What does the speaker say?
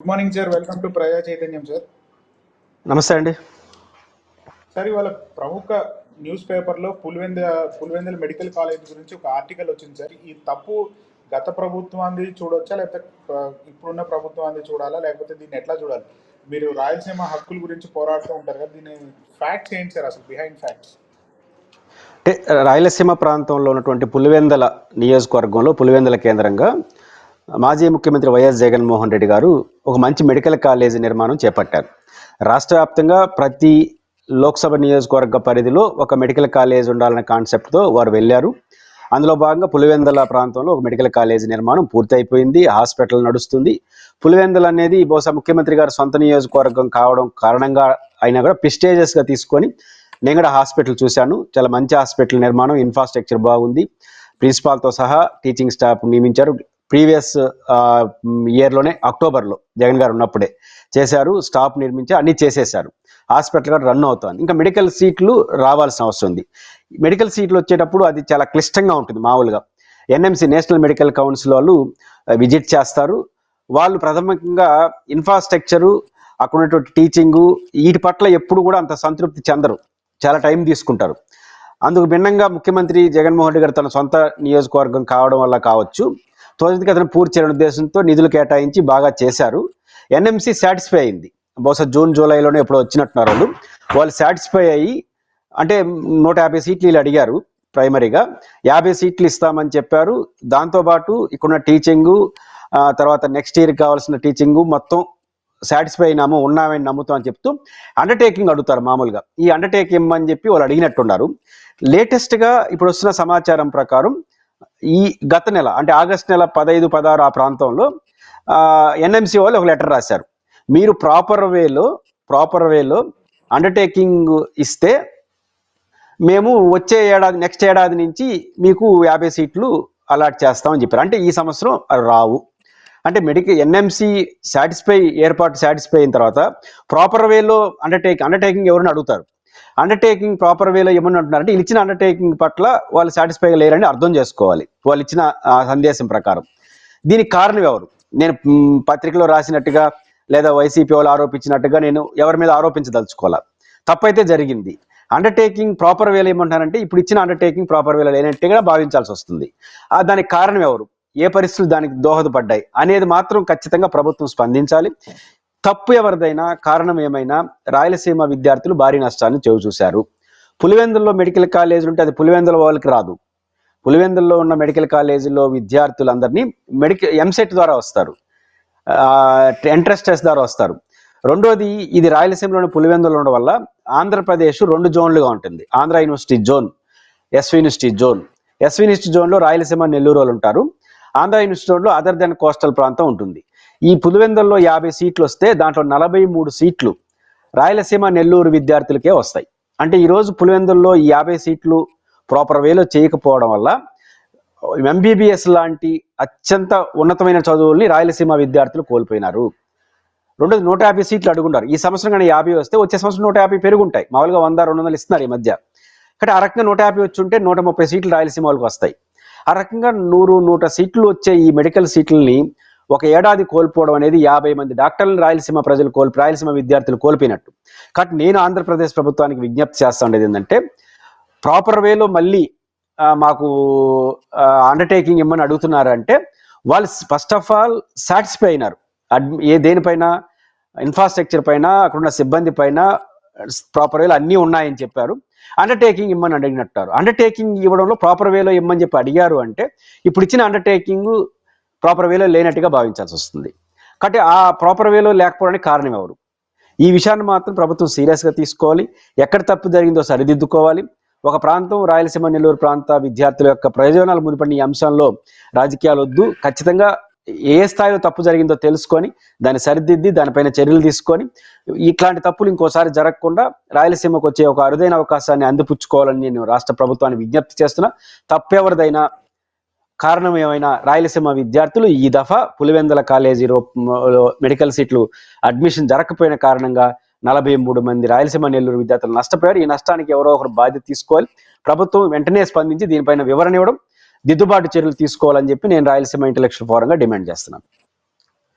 Good morning sir welcome to Praja Chaitanyam sir నమస్తే అండి. Sir ఇవాళ ప్రముఖ న్యూస్ పేపర్లో పులివెంద పులివెందుల మెడికల్ కాలేజ్ గురించి ఒక ఆర్టికల్ వచ్చింది సార్ ఈ తప్పు గత ప్రభుత్వాన్ని చూడొచ్చా? లేకపోతే ఇప్పుడున్న ప్రభుత్వాన్ని చూడాలా? లేకపోతే దీన్ని ఎట్లా చూడాలి? మీరు రాయలసీమ హక్కుల గురించి పోరాడుతూ ఉంటారు కదా దీని ఫ్యాక్ట్స్ ఏంటి సార్ అసలు బిహైండ్ ఫ్యాక్ట్స్ అంటే రాయలసీమ ప్రాంతంలో ఉన్నటువంటి పులివెందల నియోజకవర్గంలో పులివెందల కేంద్రంగా మాజీ ముఖ్యమంత్రి వైఎస్ జగన్మోహన్ రెడ్డి గారు ఒక మంచి మెడికల్ కాలేజీ నిర్మాణం చేపట్టారు. రాష్ట్ర వ్యాప్తంగా ప్రతి లోక్సభ నియోజకవర్గ పరిధిలో ఒక మెడికల్ కాలేజ్ ఉండాలనే కాన్సెప్ట్తో వారు వెళ్ళారు. అందులో భాగంగా పులివెందల ప్రాంతంలో ఒక మెడికల్ కాలేజీ నిర్మాణం పూర్తయిపోయింది హాస్పిటల్ నడుస్తుంది. పులివెందల అనేది బహుశా ముఖ్యమంత్రి గారు సొంత నియోజకవర్గం కావడం కారణంగా అయినా కూడా ప్రిస్టేజియస్గా తీసుకొని నేను కూడా హాస్పిటల్ చూశాను. చాలా మంచి హాస్పిటల్ నిర్మాణం ఇన్ఫ్రాస్ట్రక్చర్ బాగుంది. ప్రిన్సిపాల్తో సహా టీచింగ్ స్టాఫ్ నియమించారు. ప్రీవియస్ ఇయర్లోనే అక్టోబర్లో జగన్ గారు ఉన్నప్పుడే చేశారు స్టాఫ్ నిర్మించి అన్ని చేసేశారు. హాస్పిటల్ కూడా రన్ అవుతుంది. ఇంకా మెడికల్ సీట్లు రావాల్సిన అవసరం ఉంది. మెడికల్ సీట్లు వచ్చేటప్పుడు అది చాలా క్లిష్టంగా ఉంటుంది మామూలుగా. ఎన్ఎంసి నేషనల్ మెడికల్ కౌన్సిల్ వాళ్ళు విజిట్ చేస్తారు. వాళ్ళు ప్రథమంగా ఇన్ఫ్రాస్ట్రక్చరు అక్కడ ఉన్నటువంటి టీచింగు వీటి పట్ల ఎప్పుడు కూడా అంత సంతృప్తి చెందరు. చాలా టైం తీసుకుంటారు. అందుకు భిన్నంగా ముఖ్యమంత్రి జగన్మోహన్ రెడ్డి గారు తన సొంత నియోజకవర్గం కావడం వల్ల కావచ్చు. త్వరితగతిన పూర్తి చేయాలనే ఉద్దేశంతో నిధులు కేటాయించి బాగా చేశారు. ఎన్ఎంసి సాటిస్ఫై అయింది. బహుశా జూన్ జూలైలోనే ఎప్పుడో వచ్చినట్టున్నారు వాళ్ళు. వాళ్ళు సాటిస్ఫై అయ్యి అంటే నూట యాభై సీట్లు వీళ్ళు అడిగారు ప్రైమరీగా. యాభై సీట్లు ఇస్తామని చెప్పారు. దాంతోపాటు ఇక్కడున్న టీచింగు తర్వాత నెక్స్ట్ ఇయర్కి కావాల్సిన టీచింగు మొత్తం సాటిస్ఫై అయినాము ఉన్నామని నమ్ముతాం అని చెప్తూ అండర్టేకింగ్ అడుగుతారు మామూలుగా. ఈ అండర్టేకింగ్ ఇమ్మని చెప్పి వాళ్ళు అడిగినట్టున్నారు. లేటెస్ట్గా ఇప్పుడు వస్తున్న సమాచారం ప్రకారం ఈ గత నెల అంటే ఆగస్ట్ నెల పదహైదు పదహారు ఆ ప్రాంతంలో ఎన్ఎంసి వాళ్ళు ఒక లెటర్ రాశారు. మీరు ప్రాపర్ వేలో ప్రాపర్ వేలో అండర్టేకింగ్ ఇస్తే మేము వచ్చే ఏడాది నెక్స్ట్ ఏడాది నుంచి మీకు యాభై సీట్లు అలాట్ చేస్తామని చెప్పారు. అంటే ఈ సంవత్సరం రావు. అంటే మెడికల్ ఎన్ఎంసి సాటిస్ఫై ఏర్పాటు సాటిస్ఫై అయిన తర్వాత ప్రాపర్ వేలో అండర్టేక్ అండర్టేకింగ్ ఎవరిని అడుగుతారు? అండర్టేకింగ్ ప్రాపర్ వేలో ఏమని అంటే వీళ్ళు ఇచ్చిన అండర్టేకింగ్ పట్ల వాళ్ళు సాటిస్ఫై లేరని అర్థం చేసుకోవాలి. వాళ్ళు ఇచ్చిన సందేశం ప్రకారం. దీనికి కారణం ఎవరు? నేను పత్రికలో రాసినట్టుగా లేదా వైసీపీ వాళ్ళు ఆరోపించినట్టుగా నేను ఎవరి మీద ఆరోపించదలుచుకోవాలి తప్పైతే జరిగింది. అండర్టేకింగ్ ప్రాపర్ వేలో ఏమంటారంటే ఇప్పుడు ఇచ్చిన అండర్టేకింగ్ ప్రాపర్ వేలో లేనట్టుగా భావించాల్సి వస్తుంది. ఆ దానికి కారణం ఎవరు? ఏ పరిస్థితులు దానికి దోహదపడ్డాయి? అనేది మాత్రం ఖచ్చితంగా ప్రభుత్వం స్పందించాలి. తప్పు ఎవరిదైనా కారణం ఏమైనా రాయలసీమ విద్యార్థులు భారీ నష్టాన్ని చెవి చూశారు. పులివెందుల్లో మెడికల్ కాలేజ్ ఉంటే అది పులివెందుల వాళ్ళకి రాదు. పులివెందుల్లో ఉన్న మెడికల్ కాలేజీలో విద్యార్థులందరినీ మెడికల్ ఎంసెట్ ద్వారా వస్తారు. ఎంట్రన్స్ టెస్ట్ ద్వారా వస్తారు. రెండోది ఇది రాయలసీమలోని పులివెందులు ఉండడం వల్ల ఆంధ్రప్రదేశ్ రెండు జోన్లుగా ఉంటుంది. Andhra university zone SV university zone. SV university జోన్లో రాయలసీమ నెల్లూరు వాళ్ళు ఉంటారు. ఆంధ్ర యూనివర్సిటీ జోన్లో అదర్ దెన్ కోస్టల్ ప్రాంతం ఉంటుంది. ఈ పులివెందుల్లో యాభై సీట్లు వస్తే దాంట్లో నలభై మూడు సీట్లు రాయలసీమ నెల్లూరు విద్యార్థులకే వస్తాయి. అంటే ఈరోజు పులివెందుల్లో ఈ యాభై సీట్లు ప్రాపర్ వేలో చేయకపోవడం వల్ల ఎంబీబీఎస్ లాంటి అత్యంత ఉన్నతమైన చదువుల్ని రాయలసీమ విద్యార్థులు కోల్పోయినారు. రెండోది నూట యాభై సీట్లు అడుగుంటారు ఈ సంవత్సరం కానీ యాభై వస్తే వచ్చే సంవత్సరం నూట యాభై పెరుగుంటాయి. మామూలుగా వంద రెండు వందలు ఇస్తున్నారు ఈ మధ్య. కానీ ఆ రకంగా నూట యాభై వచ్చి ఉంటే నూట ముప్పై సీట్లు రాయలసీమ వాళ్ళకి వస్తాయి. ఆ రకంగా నూరు నూట సీట్లు వచ్చే ఈ మెడికల్ సీట్లని ఒక ఏడాది కోల్పోవడం అనేది యాభై మంది డాక్టర్లను రాయలసీమ ప్రజలు కోల్పి రాయలసీమ విద్యార్థులు కోల్పోయినట్టు. కాబట్టి నేను ఆంధ్రప్రదేశ్ ప్రభుత్వానికి విజ్ఞప్తి చేస్తా ఉండేది ఏంటంటే ప్రాపర్ వేలో మళ్ళీ మాకు అండర్టేకింగ్ ఇమ్మని అడుగుతున్నారు అంటే వాళ్ళు ఫస్ట్ ఆఫ్ ఆల్ సాటిస్ఫై అయినారు. అడ్మి ఏ దేనిపైన ఇన్ఫ్రాస్ట్రక్చర్ పైన అక్కడున్న సిబ్బంది పైన ప్రాపర్ వేలో అన్నీ ఉన్నాయని చెప్పారు. అండర్టేకింగ్ ఇమ్మని అడిగినట్టారు. అండర్టేకింగ్ ఇవ్వడంలో ప్రాపర్ వేలో ఇమ్మని చెప్పి అడిగారు అంటే ఇప్పుడు ఇచ్చిన అండర్టేకింగ్ ప్రాపర్ వేలో లేనట్టుగా భావించాల్సి వస్తుంది. కాబట్టి ఆ ప్రాపర్ వేలో లేకపోవడానికి కారణం ఎవరు? ఈ విషయాన్ని మాత్రం ప్రభుత్వం సీరియస్గా తీసుకోవాలి. ఎక్కడ తప్పు జరిగిందో సరిదిద్దుకోవాలి. ఒక ప్రాంతం రాయలసీమ నెల్లూరు ప్రాంత విద్యార్థుల యొక్క ప్రయోజనాలు మునిపడిన ఈ అంశంలో రాజకీయాలు వద్దు. ఖచ్చితంగా ఏ స్థాయిలో తప్పు జరిగిందో తెలుసుకొని దాన్ని సరిదిద్ది దానిపైన చర్యలు తీసుకొని ఇట్లాంటి తప్పులు ఇంకోసారి జరగకుండా రాయలసీమకు వచ్చే ఒక అరుదైన అవకాశాన్ని అందిపుచ్చుకోవాలని నేను రాష్ట్ర ప్రభుత్వాన్ని విజ్ఞప్తి చేస్తున్నా. తప్పెవరిదైనా కారణం ఏమైనా? రాయలసీమ విద్యార్థులు ఈ దఫా పులివెందుల కాలేజీలో మెడికల్ సీట్లు అడ్మిషన్ జరగకపోయిన కారణంగా నలభై మూడు మంది రాయలసీమ నెల్లూరు విద్యార్థులు నష్టపోయారు. ఈ నష్టానికి ఎవరో ఒకరు బాధ్యత తీసుకోవాలి. ప్రభుత్వం వెంటనే స్పందించి దీనిపైన వివరణ ఇవ్వడం దిద్దుబాటు చర్యలు తీసుకోవాలని చెప్పి నేను రాయలసీమ ఇంటలెక్చువల్ ఫోరంగా డిమాండ్ చేస్తున్నాను.